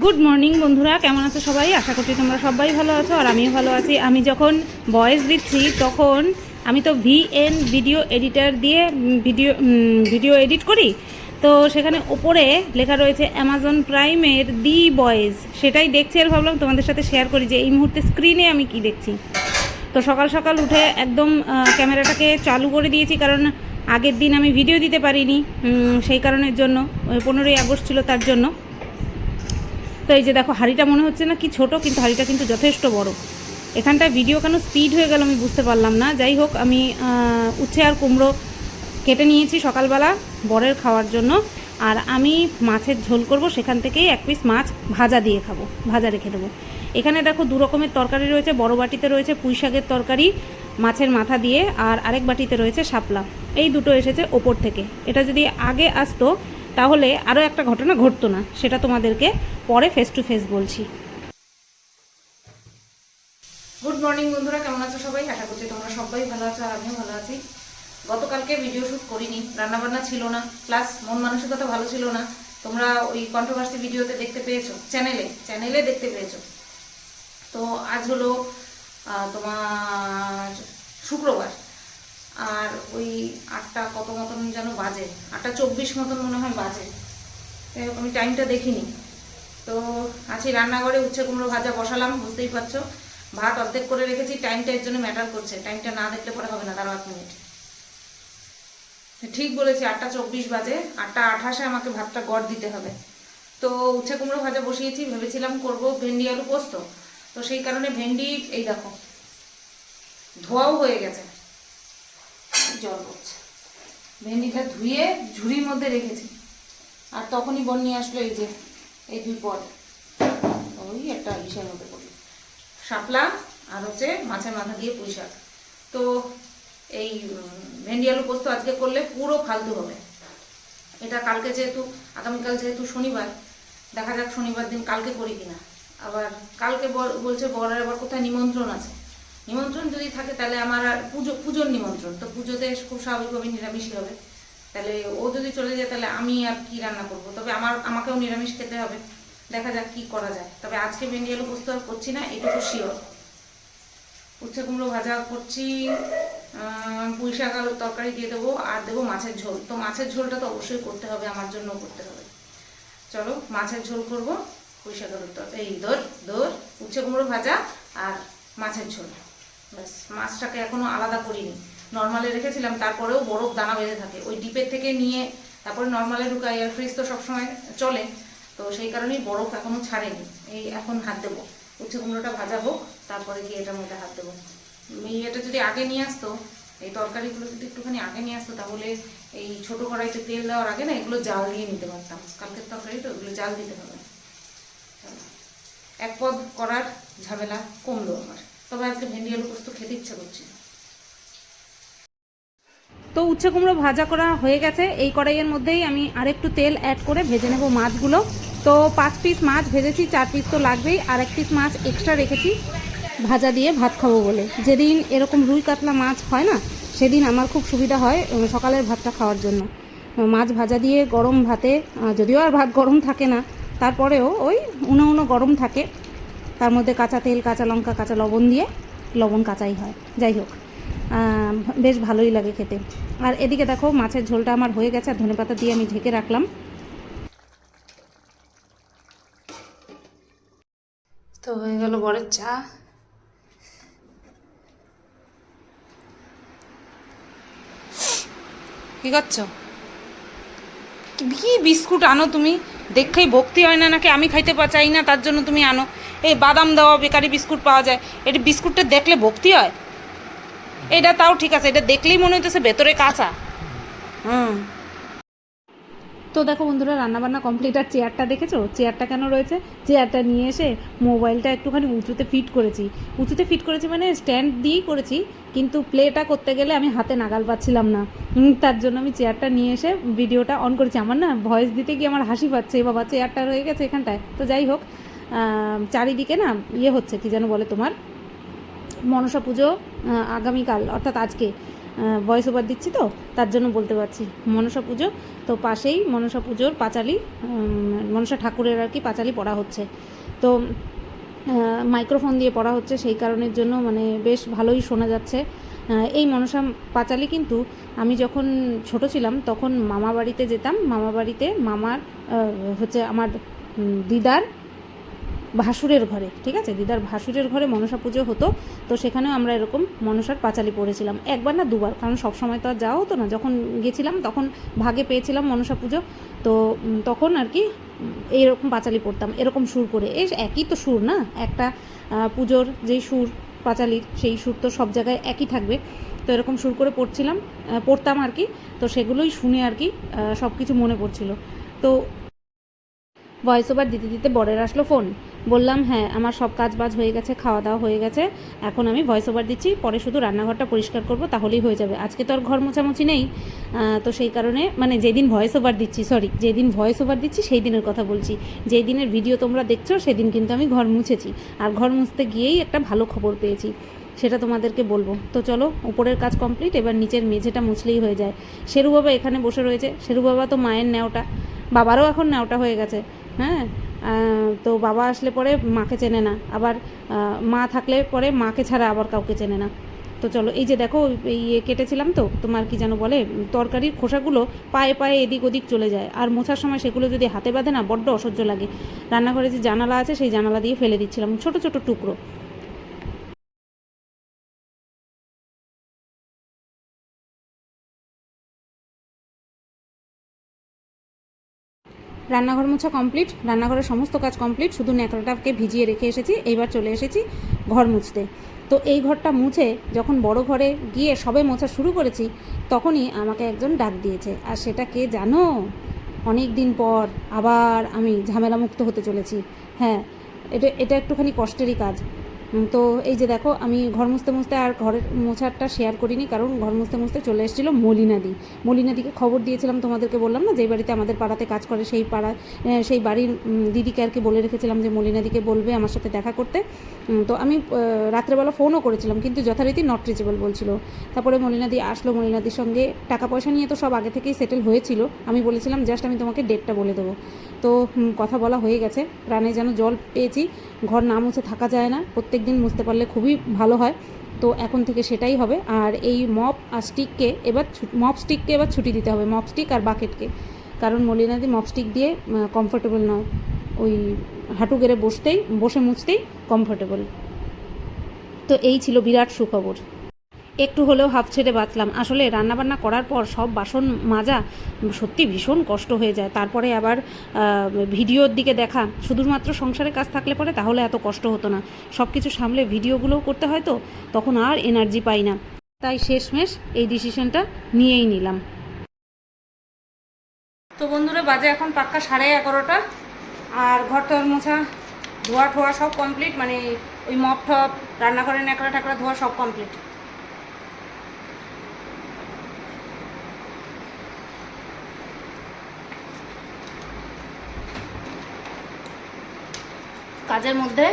Good morning বন্ধুরা। কেমন আছো সবাই? আশা করছি তোমরা সবাই ভালো আছো আর আমিও ভালো আছি। আমি যখন ভয়েস দিচ্ছি, তখন আমি তো ভিএন ভিডিও এডিটার দিয়ে ভিডিও ভিডিও এডিট করি। তো সেখানে ওপরে লেখা রয়েছে অ্যামাজন প্রাইমের দি বয়েজ সেটাই দেখছি আর ভাবলাম তোমাদের সাথে শেয়ার করি যে এই মুহূর্তে স্ক্রিনে আমি কি দেখছি। তো সকাল সকাল উঠে একদম ক্যামেরাটাকে চালু করে দিয়েছি, কারণ আগের দিন আমি ভিডিও দিতে পারিনি সেই কারণের জন্য পনেরোই আগস্ট ছিল তার জন্য। তো এই যে দেখো, হাঁড়িটা মনে হচ্ছে না কি ছোট, কিন্তু হাঁড়িটা কিন্তু যথেষ্ট বড়। এখানটায় ভিডিও কেন স্পিড হয়ে গেল আমি বুঝতে পারলাম না। যাই হোক, আমি উচ্ছে আর কুমড়ো কেটে নিয়েছি সকালবেলা বরের খাওয়ার জন্য। আর আমি মাছের ঝোল করব, সেখান থেকেই এক পিস মাছ ভাজা দিয়ে খাব, ভাজা রেখে দেবো। এখানে দেখো দু রকমের তরকারি রয়েছে, বড় বাটিতে রয়েছে পুঁই শাকের তরকারি, মাছের মাথা দিয়ে, আর আরেক বাটিতে রয়েছে শাপলা। এই দুটো এসেছে ওপর থেকে। এটা যদি আগে আসতো তাহলে আরও একটা ঘটনা ঘটতো না, সেটা তোমাদেরকে পরে ফেস টু ফেস বলছি। গুড মর্নিং বন্ধুরা, কেমন আছো সবাই? আশা করছি তোমরা সবাই ভালো আছো আর আমিও ভালো আছি। গতকালকে ভিডিও শ্যুট করিনি, রান্নাবান্না ছিল না প্লাস মন মানসিকতা ভালো ছিল না। তোমরা ওই কন্ট্রোভার্সি ভিডিওতে দেখতে পেয়েছ চ্যানেলে চ্যানেলে দেখতে পেয়েছ। তো আজ হলো তোমার শুক্রবার। আর ওই আটটা কত মতন যেন বাজে? আটটা চব্বিশ মতন মনে হয় বাজে। আমি টাইমটা দেখিনি। তো আছি রান্নাঘরে, উচ্ছে কুমড়ো ভাজা বসালাম, বুঝতেই পারছ। ভাত অর্ধেক করে রেখেছি টাইমটা এর জন্য ম্যাটার করছে। টাইমটা না দেখলে পরে হবে না, দাঁড়াও এক মিনিট ঠিক বলেছি, আটটা চব্বিশ বাজে, আটটা আঠাশে আমাকে ভাতটা গড় দিতে হবে। তো উচ্ছে কুমড়ো ভাজা বসিয়েছি, ভেবেছিলাম করব ভেন্ডি আলু পোস্ত। তো সেই কারণে ভেন্ডি, এই দেখো, ধোয়াও হয়ে গেছে। জল পড়ছে। ভেন্ডিটা ধুয়ে ঝুড়ির মধ্যে রেখেছি। আর তখনই বন নিয়ে আসলো এই যে, এই দুই পদ ওই একটা ইসের মধ্যে পড়ল শাপলা আর হচ্ছে মাছের মাথা দিয়ে পুঁই শাক। তো এই ভেন্ডি আলু পোস্ত আজকে করলে পুরো ফালতু হবে। এটা কালকে যেহেতু, আগামীকাল যেহেতু শনিবার, দেখা যাক শনিবার দিন কালকে করি কিনা। আবার কালকে বল- বলছে বরের আবার কোথায় নিমন্ত্রণ আছে। নিমন্ত্রণ যদি থাকে তাহলে আমার আর পুজো, পুজোর নিমন্ত্রণ। তো পুজোতে খুব স্বাভাবিকভাবে নিরামিষই হবে তাহলে ও যদি চলে যায় তাহলে আমি আর কি রান্না করব? তবে আমার, আমাকেও নিরামিষ খেতে হবে। দেখা যাক কি করা যায়। তবে আজকে ভেন্ডি আলু পোস্ত আর করছি না, এটুকু শিওর। উচ্ছে কুমড়ো ভাজা করছি পুঁই শাক আলুর তরকারি দিয়ে দেবো আর দেবো মাছের ঝোল। তো মাছের ঝোলটা তো অবশ্যই করতে হবে, আমার জন্য করতে হবে। চলো, মাছের ঝোল করব, পুঁই শাক আলুর তরকারি এই দর দর উচ্ছে কুমড়ো ভাজা আর মাছের ঝোল। ব্যাস, মাছটাকে এখনও আলাদা করিনি। নর্মালে রেখেছিলাম, তারপরেও বরফ দানা বেঁধে থাকে। ওই ডিপের থেকে নিয়ে তারপরে নর্মালে ঢুকাই এয়ার ফ্রিজ তো সবসময় চলে। তো সেই কারণেই বরফ এখনও ছাড়েনি। এই এখন হাত দেবো। উচ্ছে কুমড়োটা ভাজা হোক, তারপরে গিয়ে এটার মধ্যে হাত দেবো। এটা যদি আগে নিয়ে আসতো, এই তরকারিগুলো যদি একটুখানি আগে নিয়ে আসতো, তাহলে এই ছোট কড়াইতে তেল দেওয়ার আগে না এগুলো জাল দিয়ে নিতে পারতাম। কালকের তরকারি তো এগুলো জাল দিতে হবে এক পদ করার ঝামেলা কমলো আমার। তবে আজকে ভেন্ডি আলু পোস্ত খেতে ইচ্ছা করছে তো উচ্ছে কুমড়ো ভাজা করা হয়ে গেছে। এই কড়াইয়ের মধ্যেই আমি আরেকটু তেল অ্যাড করে ভেজে নেব মাছগুলো। তো পাঁচ পিস মাছ ভেজেছি, চার পিস তো লাগবেই। আর এক পিস মাছ এক্সট্রা রেখেছি ভাজা দিয়ে ভাত খাব বলে। যেদিন এরকম রুই কাতলা মাছ হয় না, সেদিন আমার খুব সুবিধা হয় সকালের ভাতটা খাওয়ার জন্য। মাছ ভাজা দিয়ে গরম ভাতে যদিও আর ভাত গরম থাকে না, তারপরেও ওই উনো উনো গরম থাকে। তার মধ্যে কাঁচা তেল, কাঁচা লঙ্কা, কাঁচা লবণ দিয়ে লবণ কাঁচাই হয়। যাই হোক বেশ ভালোই লাগে খেতে। আর এদিকে দেখো, মাছের ঝোলটা আমার হয়ে গেছে, আর ধনেপাতা দিয়ে আমি ঢেকে রাখলাম। তো হয়ে গেল বরের চা। কি করছ কি বিস্কুট আনো তুমি? দেখেই ভক্তি হয় না নাকি? আমি খাইতে চাই না, তার জন্য তুমি আনো। এই বাদাম দেওয়া বেকারি বিস্কুট পাওয়া যায়। এটা বিস্কুটটা দেখলে ভক্তি হয়। এটা তাও ঠিক আছে, এটা দেখলেই মনে হইতেছে ভেতরে কাঁচা। হুম। তো দেখো বন্ধুরা, রান্নাবান্না কমপ্লিট আর চেয়ারটা দেখেছ? চেয়ারটা কেন রয়েছে? চেয়ারটা নিয়ে এসে মোবাইলটা একটুখানি উঁচুতে ফিট করেছি। উঁচুতে ফিট করেছি মানে স্ট্যান্ড দিয়েই করেছি, কিন্তু প্লেটা করতে গেলে আমি হাতে নাগাল পাচ্ছিলাম না। তার জন্য আমি চেয়ারটা নিয়ে এসে ভিডিওটা অন করেছি। আমার না ভয়েস দিতে গিয়ে আমার হাসি পাচ্ছে বাবা চেয়ারটা রয়ে গেছে এখানটায়। তো যাই হোক চারিদিকে না ইয়ে হচ্ছে, কি যেন বলে তোমার, মনসা পুজো আগামীকাল, অর্থাৎ আজকে ভয়েস ওভার দিচ্ছি তো, তার জন্য বলতে পারছি, মনসা পুজো। তো পাশেই মনসা পুজোর পাঁচালি মনসা ঠাকুরের আর কি পাঁচালি পড়া হচ্ছে। তো মাইক্রোফোন দিয়ে পড়া হচ্ছে, সেই কারণের জন্য মানে বেশ ভালোই শোনা যাচ্ছে। এই মনসা পাঁচালি কিন্তু আমি যখন ছোট ছিলাম, তখন মামা বাড়িতে যেতাম। মামা বাড়িতে মামার হচ্ছে আমার দিদার ভাসুরের ঘরে, ঠিক আছে? দিদার ভাসুরের ঘরে মনসা পুজো হতো, তো সেখানেও আমরা এরকম মনসার পাঁচালি পড়েছিলাম। একবার না দুবার, কারণ সব সময় তো আর যাওয়া হতো না। যখন গেছিলাম তখন ভাগে পেয়েছিলাম মনসা পুজো, তো তখন আর কি এইরকম পাঁচালি পড়তাম, এরকম সুর করে। এই একই তো সুর না? একটা পুজোর যেই সুর, পাঁচালির, সেই সুর তো সব জায়গায় একই থাকবে। তো এরকম সুর করে পড়ছিলাম পড়তাম আর কি, তো সেগুলোই শুনে আর কি সব কিছু মনে পড়ছিল। তো ভয়েস ওভার দিতে দিতে বরের আসলো ফোন বললাম হ্যাঁ আমার সব কাজ বাজ হয়ে গেছে খাওয়া দাওয়া হয়ে গেছে। এখন আমি ভয়েস ওভার দিচ্ছি, পরে শুধু রান্নাঘরটা পরিষ্কার করব, তাহলেই হয়ে যাবে। আজকে তো আর ঘর মোছামুছি নেই। তো সেই কারণে মানে যেদিন ভয়েস ওভার দিচ্ছি সরি যেদিন ভয়েস ওভার দিচ্ছি, সেই দিনের কথা বলছি। যেই দিনের ভিডিও তোমরা দেখছ, সেদিন কিন্তু আমি ঘর মুছেছি। আর ঘর মুছতে গিয়েই একটা ভালো খবর পেয়েছি, সেটা তোমাদেরকে বলব। তো চলো, উপরের কাজ কমপ্লিট এবার নিচের মেঝেটা মুছলেই হয়ে যায়। শেরু বাবা এখানে বসে রয়েছে। শেরু বাবা তো মায়ের ন্যাওটা, বাবারও এখন ন্যাওটা হয়ে গেছে হ্যাঁ? তো বাবা আসলে পরে মাকে চেনে না। আবার মা থাকলে পরে মাকে ছাড়া আবার কাউকে চেনে না। তো চলো, এই যে দেখো ইয়ে কেটেছিলাম তো, তোমার কি যেন বলে, তরকারির খোসাগুলো পায়ে পায়ে এদিক ওদিক চলে যায়। আর মোছার সময় সেগুলো যদি হাতে বাঁধে না, বড্ড অসহ্য লাগে। রান্নাঘরে যে জানালা আছে, সেই জানালা দিয়ে ফেলে দিচ্ছিলাম ছোট ছোট টুকরো। রান্নাঘর মোছা কমপ্লিট রান্নাঘরের সমস্ত কাজ কমপ্লিট শুধু ন্যাকড়াটাকে ভিজিয়ে রেখে এসেছি, এইবার চলে এসেছি ঘর মুছতে। তো এই ঘরটা মুছে যখন বড় ঘরে গিয়ে সবে মোছা শুরু করেছি, তখনই আমাকে একজন ডাক দিয়েছে। আর সেটা কে জানো? অনেক দিন পর আবার আমি ঝামেলামুক্ত হতে চলেছি। হ্যাঁ এটা এটা একটুখানি কষ্টেরই কাজ। তো এই যে দেখো, আমি ঘর মুছতে মুছতে আর ঘরের মোছারটা শেয়ার করিনি, কারণ ঘর মুছতে মুছতে চলে এসেছিল মলিনাদি মলিনাদিকে খবর দিয়েছিলাম, তোমাদেরকে বললাম না যেই বাড়িতে আমাদের পাড়াতে কাজ করে, সেই পাড়া সেই বাড়ির দিদিকে আর কি বলে রেখেছিলাম যে মলিনাদিকে বলবে আমার সাথে দেখা করতে। তো আমি রাত্রেবেলা ফোনও করেছিলাম, কিন্তু যথারীতি নট রিচেবল বলছিল। তারপরে মলিনাদি আসলো মলিনাদির সঙ্গে টাকা পয়সা নিয়ে তো সব আগে থেকেই সেটেল হয়েছিল। আমি বলেছিলাম জাস্ট আমি তোমাকে ডেটটা বলে দেবো। তো কথা বলা হয়ে গেছে। প্রাণে যেন জল পেয়েছি, ঘর না মুছে থাকা যায় না, প্রত্যেক দিন মুছতে পারলে খুবই ভালো হয়। তো এখন থেকে সেটাই হবে। আর এই মপ আর স্টিককে এবার মপ স্টিককে এবার ছুটি দিতে হবে। মপ স্টিক আর বাকেটকে। কারণ মলিনাদি মপ স্টিক দিয়ে কমফোর্টেবল নয়। ওই হাঁটু গেড়ে বসতেই, বসে মুছতেই কমফোর্টেবল তো এই ছিল বিরাট সুখবর। একটু হলেও হাফ ছেড়ে বাঁচলাম। আসলে রান্নাবান্না করার পর সব বাসন মাজা সত্যি ভীষণ কষ্ট হয়ে যায়। তারপরে আবার ভিডিওর দিকে দেখা। শুধুমাত্র সংসারের কাজ থাকলে পরে তাহলে এত কষ্ট হতো না। সব কিছু সামলে ভিডিওগুলোও করতে হয় তো, তখন আর এনার্জি পাই না। তাই শেষমেশ এই ডিসিশনটা নিয়েই নিলাম। তো বন্ধুরা, বাজে এখন পাক্কা সাড়ে এগারোটা। আর ঘর টর মোছা, ধোয়া ঠোয়া সব কমপ্লিট মানে ওই মপ টপ রান্নাঘরের ন্যাকড়া ট্যাকড়া ধোয়া সব কমপ্লিট কাজের মধ্যে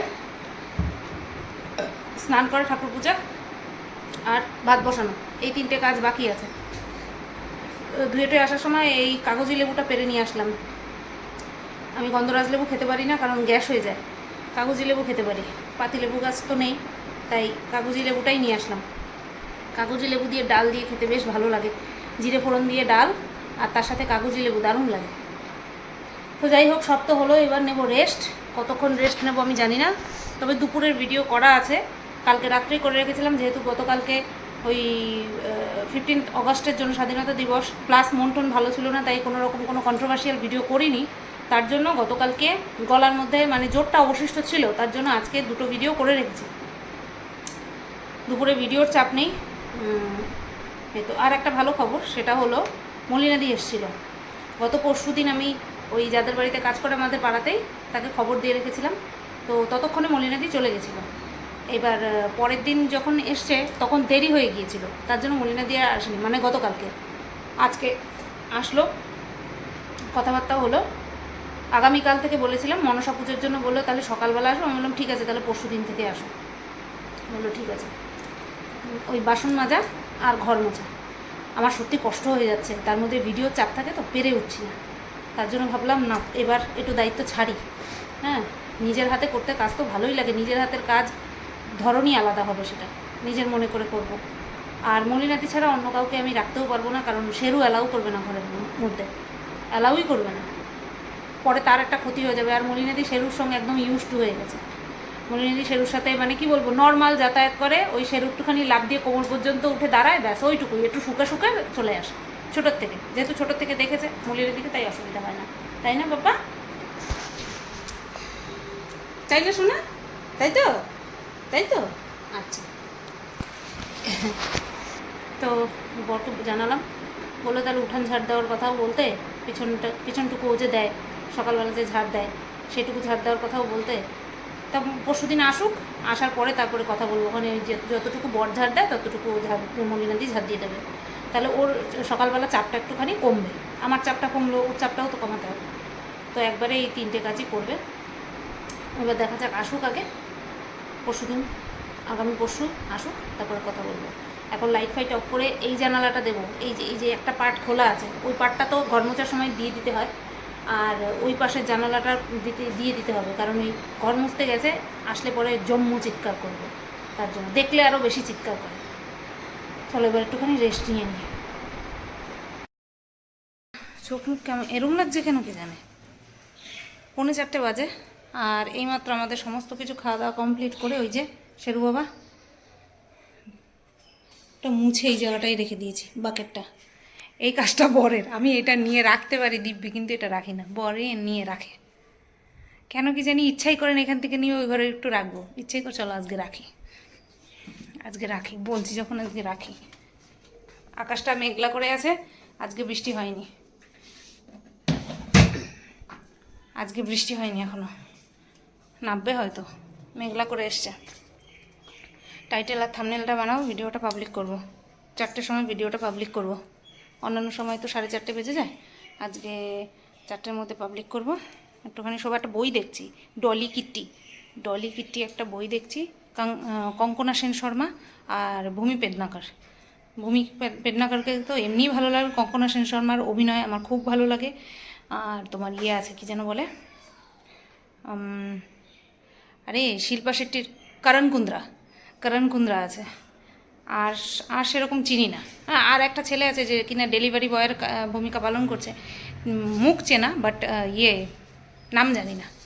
স্নান করা ঠাকুর পূজা আর ভাত বসানো। এই তিনটে কাজ বাকি আছে। ধুয়েটে আসার সময় এই কাগজি লেবুটা পেরে নিয়ে আসলাম। আমি গন্ধরাজ লেবু খেতে পারি না, কারণ গ্যাস হয়ে যায়। কাগজি লেবু খেতে পারি। পাতি লেবু গাছ তো নেই, তাই কাগজি লেবুটাই নিয়ে আসলাম। কাগজি লেবু দিয়ে ডাল দিয়ে খেতে বেশ ভালো লাগে। জিরে ফোড়ন দিয়ে ডাল আর তার সাথে কাগজি লেবু দারুণ লাগে। তো যাই হোক, সব তো হলো, এবার নেব রেস্ট। কতক্ষণ রেস্ট নেব আমি জানি না। তবে দুপুরের ভিডিও করা আছে। কালকে রাত্রেই করে রেখেছিলাম, যেহেতু গতকালকে ওই ফিফটিন্থ অগস্টের জন্য স্বাধীনতা দিবস প্লাস মন টন ভালো ছিল না, তাই কোনো রকম কোনো কন্ট্রোভার্সিয়াল ভিডিও করিনি। তার জন্য গতকালকে গলার মধ্যে মানে জোরটা অবশিষ্ট ছিল, তার জন্য আজকে দুটো ভিডিও করে রেখেছি। দুপুরে ভিডিওর চাপ নেই। এই তো, আর একটা ভালো খবর, সেটা হলো মলিনাদি এসেছিল। গত পরশু দিন আমি ওই যাদের বাড়িতে কাজ করে আমাদের পাড়াতেই তাকে খবর দিয়ে রেখেছিলাম। তো ততক্ষণে মলিনাদি চলে গেছিল। এবার পরের দিন যখন এসছে, তখন দেরি হয়ে গিয়েছিল। তার জন্য মলিনাদি আর আসেনি মানে গতকালকে। আজকে আসলো। কথাবার্তা হলো। আগামীকাল থেকে বলেছিলাম, মনসা পুজোর জন্য বলল, তাহলে সকালবেলা আসব আমি বললাম, ঠিক আছে, তাহলে পরশু দিন থেকে আসো। বলল, ঠিক আছে। ওই বাসন মাজা আর ঘর মোছা। আমার সত্যি কষ্ট হয়ে যাচ্ছে। তার মধ্যে ভিডিও চাপ থাকে তো, পেরে উঠছি না। তার জন্য ভাবলাম, না, এবার একটু দায়িত্ব ছাড়ি। হ্যাঁ নিজের হাতে করতে কাজ তো ভালোই লাগে, নিজের হাতের কাজ ধরনই আলাদা হবে সেটা, নিজের মনে করে করব। আর মলিনাতি ছাড়া অন্য কাউকে আমি রাখতেও পারব না, কারণ সেরু অ্যালাউ করবে না ঘরের মধ্যে, অ্যালাউই করবে না। পরে তার একটা ক্ষতি হয়ে যাবে, আর মলিনাদি শেরুর সঙ্গে একদম ইউজ টু হয়ে গেছে। মলিনাদি শেরুর সাথে মানে কি বলব নর্মাল যাতায়াত করে, ওই শেরু একটুখানি লাভ দিয়ে কোমর পর্যন্ত উঠে দাঁড়ায়, ব্যাস, ওইটুকুই, একটু শুকা শুকা চলে আসে। ছোটোর থেকে। যেহেতু ছোটোর থেকে দেখেছে মলিনের দিকে, তাই অসুবিধা হয় না। তাই না, বাবা? তাই না শোনা, তাই তো? তাই তো? আচ্ছা। তো বরকে জানালাম। বলল তাহলে উঠান ঝাড় দেওয়ার কথাও বলতে, পিছনটা, পিছনটুকু ও যে দেয়, সকালবেলা যে ঝাড় দেয়, সেটুকু ঝাড় দেওয়ার কথাও বলতে। তা পরশু দিন আসুক, আসার পরে তারপরে কথা বলব। ওখানে যতটুকু বর ঝাড় দেয়, ততটুকু ঝাড় মলিনাদি ঝাড় দিয়ে দেবে। তাহলে ওর সকালবেলা চাপটা একটুখানি কমবে। আমার চাপটা কমলো, ওর চাপটাও তো কমাতে হবে। তো একবারে এই তিনটে কাজই করবে। এবার দেখা যাক আসুক আগে। পরশু দিন, আগামী পরশু আসুক, তারপরে কথা বলব। এখন লাইট ফাইট অফ করে এই জানালাটা দেবো। এই যে এই যে একটা পার্ট খোলা আছে, ওই পার্টটা তো ঘর মোছার সময় দিয়ে দিতে হয়। আর ওই পাশের জানালাটা দিতে, দিয়ে দিতে হবে। কারণ ওই ঘর মুছতে গেছে, আসলে পরে জম্মু চিৎকার করবে। তার জন্য। দেখলে আরও বেশি চিৎকার করে। চলো এবার একটুখানি রেস্ট নিয়ে নিই। চোখ মুখ কেমন? এরম লাগছে কেন কি জানে? পৌনে চারটে বাজে, আর এইমাত্র আমাদের সমস্ত কিছু খাওয়া দাওয়া কমপ্লিট করে ওই যে শেরু বাবা, একটা মুছে এই জায়গাটাই রেখে দিয়েছি বাকেটটা এই কাজটা বরের, আমি এটা নিয়ে রাখতে পারি দিব্যি, কিন্তু এটা রাখি না, বরে নিয়ে রাখে। কেন কি জানি ইচ্ছাই করেন এখান থেকে নিয়ে ওই ঘরে একটু রাখব। ইচ্ছাই করে চলো আজকে রাখি। আজকে রাখি, বলছি যখন আজকে রাখি। আকাশটা মেঘলা করে আছে, আজকে বৃষ্টি হয়নি। আজকে বৃষ্টি হয়নি এখনও। নামবে হয়তো, মেঘলা করে এসছে। টাইটেল আর থামনেলটা বানাও, ভিডিওটা পাবলিক করব। চারটের সময় ভিডিওটা পাবলিক করব। অন্যান্য সময় তো সাড়ে চারটে বেজে যায়। আজকে চারটের মধ্যে পাবলিক করব। একটুখানি সব একটা বই দেখছি, ডলি কিট্টি। ডলি কিট্টি একটা বই দেখছি। কঙ্কনা সেন শর্মা আর ভূমি পেদনাকার। ভূমি পে- পেডনাকারকে তো এমনিই ভালো লাগে, কঙ্কনা সেন শর্মার অভিনয় আমার খুব ভালো লাগে। আর তোমার ইয়ে আছে, কি যেন বলে? আরে, শিল্পা শেট্টির করণ কুন্দ্রা করণ কুন্দ্রা আছে। আর আর সেরকম চিনি না। হ্যাঁ আর একটা ছেলে আছে যে কিনা ডেলিভারি বয়ের ভূমিকা পালন করছে। মুখ চেনা, বাট ইয়ে নাম জানি না।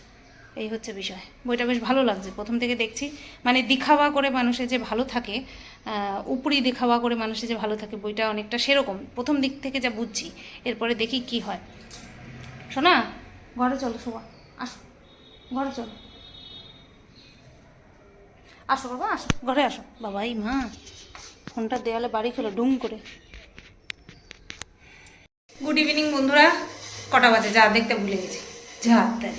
এই হচ্ছে বিষয়। বইটা বেশ ভালো লাগছে। প্রথম থেকে দেখছি মানে দিখাওয়া করে মানুষের যে ভালো থাকে উপরি দেখাওয়া করে মানুষের যে ভালো থাকে, বইটা অনেকটা সেরকম। প্রথম দিক থেকে যা বুঝছি, এরপরে দেখি কি হয়। শোনা ঘরে চলো শোভা। আসো, ঘরে চলো। আসো বাবা, আসো। ঘরে আসো। বাবাই মা, ফোনটা দেওয়ালে বাড়ি খেলো, ডুম করে। গুড ইভিনিং বন্ধুরা। কটা বাজে? যা, দেখতে ভুলে গেছি। যা, তাই।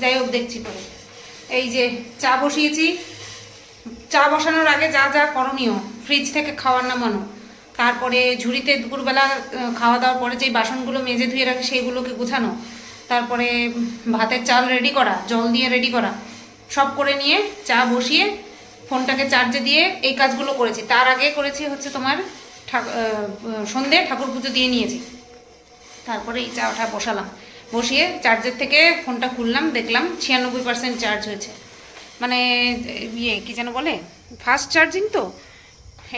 যাই হোক, দেখছি পরে। এই যে চা বসিয়েছি। চা বসানোর আগে যা যা করণীয় ফ্রিজ থেকে খাওয়ার নামানো। তারপরে ঝুড়িতে দুপুরবেলা খাওয়া দাওয়ার পরে যেই বাসনগুলো মেজে ধুয়ে রাখি সেইগুলোকে গুছানো। তারপরে ভাতের চাল রেডি করা, জল দিয়ে রেডি করা। সব করে নিয়ে চা বসিয়ে ফোনটাকে চার্জে দিয়ে এই কাজগুলো করেছি। তার আগে করেছি হচ্ছে তোমার ঠাকুর সন্ধে ঠাকুর পুজো দিয়ে নিয়েছি। তারপরে এই চা চাটা বসালাম। বসিয়ে চার্জের থেকে ফোনটা খুললাম, দেখলাম ছিয়ানব্বই পার্সেন্ট চার্জ হয়েছে। মানে ইয়ে কী যেন বলে? ফাস্ট চার্জিং তো?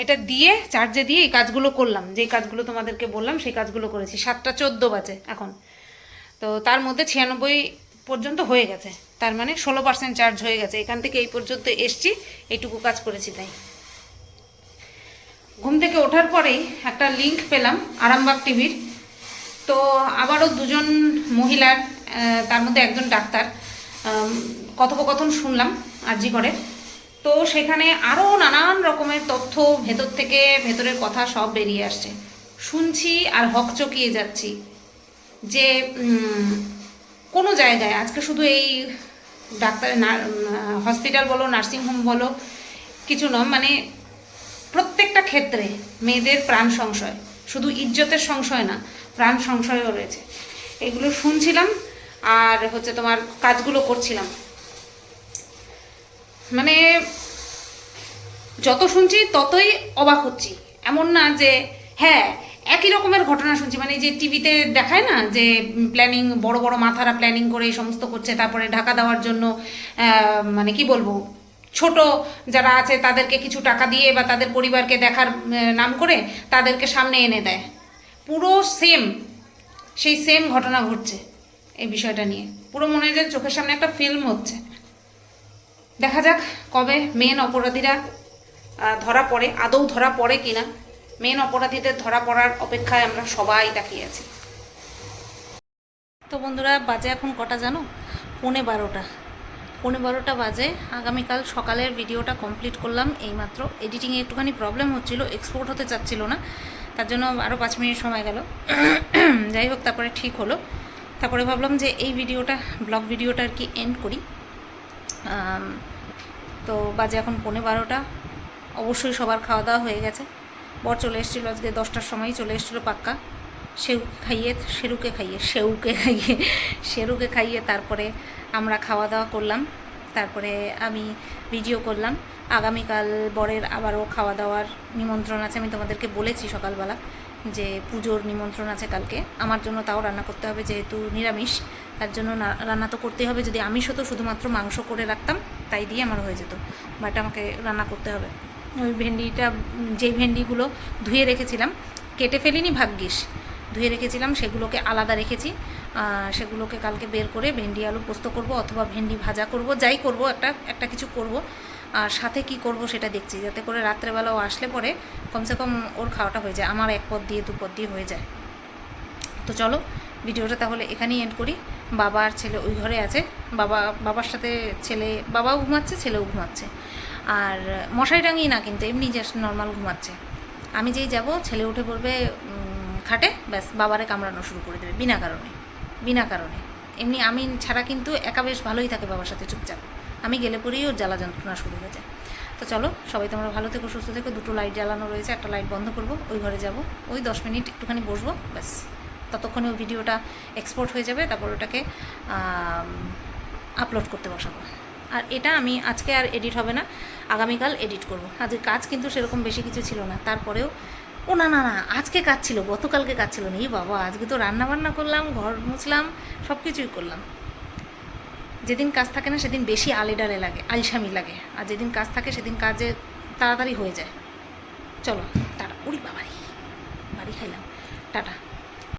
এটা দিয়ে চার্জে দিয়ে এই কাজগুলো করলাম। যেই কাজগুলো তোমাদেরকে বললাম, সেই কাজগুলো করেছি। সাতটা চোদ্দ বাজে এখন। তো তার মধ্যে ছিয়ানব্বই পর্যন্ত হয়ে গেছে। তার মানে ষোলো পার্সেন্ট চার্জ হয়ে গেছে। এখান থেকে এই পর্যন্ত এসছি। এইটুকু কাজ করেছি তাই। ঘুম থেকে ওঠার পরেই একটা লিংক পেলাম, আরামবাগ টিভির তো আবারও দুজন মহিলার তার মধ্যে একজন ডাক্তার। কথোপকথন শুনলাম আরজি করে। তো সেখানে আরও নানান রকমের তথ্য ভেতর থেকে ভেতরের কথা সব বেরিয়ে আসছে। শুনছি আর হকচকিয়ে যাচ্ছি যে কোনো জায়গায়, আজকে শুধু এই ডাক্তার হসপিটাল বলো নার্সিংহোম বলো, কিছু নয় মানে প্রত্যেকটা ক্ষেত্রে মেয়েদের প্রাণ সংশয়। শুধু ইজ্জতের সংশয় না প্রাণ সংশয়ও রয়েছে। এগুলো শুনছিলাম আর হচ্ছে তোমার কাজগুলো করছিলাম। মানে যত শুনছি ততই অবাক হচ্ছি। এমন না যে হ্যাঁ একই রকমের ঘটনা শুনছি। মানে যে টিভিতে দেখায় না যে প্ল্যানিং বড় বড় মাথারা প্ল্যানিং করে এই সমস্ত করছে, তারপরে ঢাকা দেওয়ার জন্য মানে কি বলব, ছোট যারা আছে তাদেরকে কিছু টাকা দিয়ে বা তাদের পরিবারকে দেখার নাম করে তাদেরকে সামনে এনে দেয়। পুরো সেম সেই সেম ঘটনা ঘটছে এই বিষয়টা নিয়ে। পুরো মনে হয় চোখের সামনে একটা ফিল্ম হচ্ছে। দেখা যাক কবে মেন অপরাধীরা ধরা পড়ে, আদৌ ধরা পড়ে কিনা। মেন অপরাধীদের ধরা পড়ার অপেক্ষায় আমরা সবাই তাকিয়ে আছি। তো বন্ধুরা, বাজে এখন কটা জানো? পৌনে বারোটা। পৌনে বারোটা বাজে। আগামীকাল সকালের ভিডিওটা কমপ্লিট করলাম। এইমাত্র এডিটিংয়ে একটুখানি প্রবলেম হচ্ছিল এক্সপোর্ট হতে চাচ্ছিল না। তার জন্য আরও পাঁচ মিনিট সময় গেল। যাই হোক, তারপরে ঠিক হলো। তারপরে ভাবলাম যে এই ভিডিওটা, ব্লগ ভিডিওটা আর কি এন্ড করি। তো বাজে এখন পৌনে বারোটা। অবশ্যই সবার খাওয়া দাওয়া হয়ে গেছে। বর চলে এসেছিল আজকে দশটার সময়ই চলে এসেছিল পাক্কা। সেউ খাইয়ে শেরুকে খাইয়ে, সেউকে খাইয়ে শেরুকে খাইয়ে তারপরে আমরা খাওয়া দাওয়া করলাম। তারপরে আমি ভিডিও করলাম। আগামীকাল বরের আবারও খাওয়া দাওয়ার নিমন্ত্রণ আছে, আমি তোমাদেরকে বলেছি সকালবেলা যে পুজোর নিমন্ত্রণ আছে কালকে। আমার জন্য তাও রান্না করতে হবে যেহেতু নিরামিষ, তার জন্য রান্না তো করতেই হবে। যদি আমিষ হতো শুধুমাত্র মাংস করে রাখতাম, তাই দিয়ে আমার হয়ে যেত। বাট আমাকে রান্না করতে হবে। ওই ভেন্ডিটা যেই ভেন্ডিগুলো ধুয়ে রেখেছিলাম, কেটে ফেলিনি ভাগ্যিস। ধুয়ে রেখেছিলাম, সেগুলোকে আলাদা রেখেছি। সেগুলোকে কালকে বের করে ভেন্ডি আলু পোস্ত করব অথবা ভেন্ডি ভাজা করব, যাই করব, একটা একটা কিছু করব। আর সাথে কি করব সেটা দেখছি, যাতে করে রাত্রেবেলা ও আসলে পরে কমসে কম ওর খাওয়াটা হয়ে যায়, আমার এক পদ দিয়ে, দু পদ দিয়ে হয়ে যায়। তো চলো, ভিডিওটা তাহলে এখানেই এন্ড করি। বাবা আর ছেলে ওই ঘরে আছে, বাবা, বাবার সাথে ছেলে, বাবাও ঘুমাচ্ছে, ছেলেও ঘুমাচ্ছে। আর মশারি টাঙিয়ে না কিন্তু, এমনি জাস্ট নর্মাল ঘুমাচ্ছে। আমি যেই যাব, ছেলে উঠে পড়বে খাটে, ব্যাস, বাবারে কামড়ানো শুরু করে দেবে, বিনা কারণে বিনা কারণে। এমনি আমি ছাড়া কিন্তু একা বেশ ভালোই থাকে বাবার সাথে চুপচাপ। আমি গেলে পরেই ওর জ্বালা যন্ত্রণা শুরু হয়ে যায়। তো চলো, সবাই তোমরা ভালো থেকো, সুস্থ থেকো। দুটো লাইট জ্বালানো রয়েছে, একটা লাইট বন্ধ করব, ওই ঘরে যাব। ওই দশ মিনিট একটুখানি বসবো, ব্যাস। ততক্ষণে ওই ভিডিওটা এক্সপোর্ট হয়ে যাবে, তারপর ওটাকে আপলোড করতে বসাবো। আর এটা আমি আজকে আর এডিট হবে না, আগামীকাল এডিট করব। আজকে কাজ কিন্তু সেরকম বেশি কিছু ছিল না। তারপরেও, ও না না না, আজকে কাজ ছিল, গতকালকে কাজ ছিল না। এই বাবা, আজকে তো রান্না বান্না করলাম, ঘর মুছলাম সব কিছুই করলাম। যেদিন কাজ থাকে না সেদিন বেশি আলেডালে লাগে, আলসামি লাগে। আর যেদিন কাজ থাকে সেদিন কাজে তাড়াতাড়ি হয়ে যায়। চলো, টাটা। উড়ি বাবারি। বাড়ি খাইলাম। টাটা।